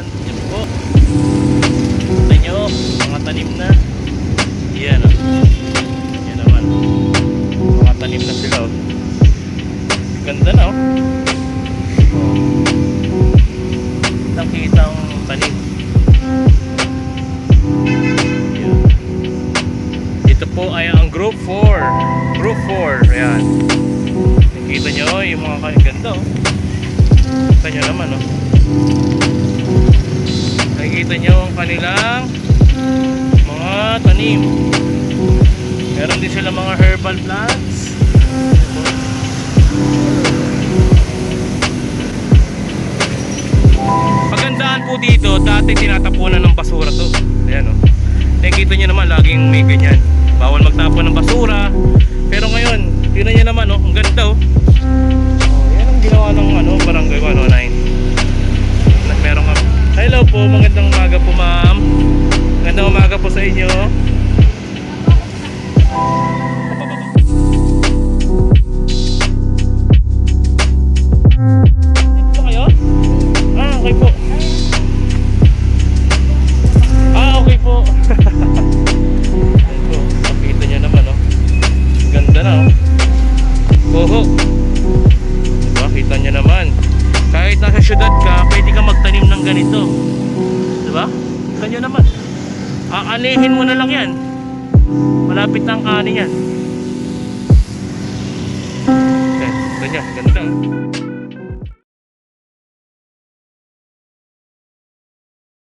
Yan, yan po. Kita nyo, mga tanim na. Yan, oh. Yan naman. Mga tanim na sila, oh. Ganda na, oh. Nakita ang tanim. Ito po ay ang group 4. Group 4, yan. Nakita nyo, oh, yung mga ganda, oh. Kita nyo naman, oh. Nakikita nyo ang kanilang mga tanim. Meron din sila mga herbal plants. Pagandaan po dito, dati tinatapunan ng basura to. Ayan o. Nakikita nyo naman, laging may ganyan. Bawal magtapon ng basura. Pero ngayon, tingnan nyo naman, oh, ang ganda oh. Oh, yan ang ginawa ng ano, barangay 109. Po sa inyo. Ah, okay po. Ah, okay po. Ito, pakita niya naman, oh. Ganda na, oh. Oho. Diba, niya naman. Kahit nasa syudad ka, pwede ka magtanim ng ganito. Diba? Kita niyo naman. Aanihin mo na lang yan. Malapit na ang yan. Okay, ganyan, ganda.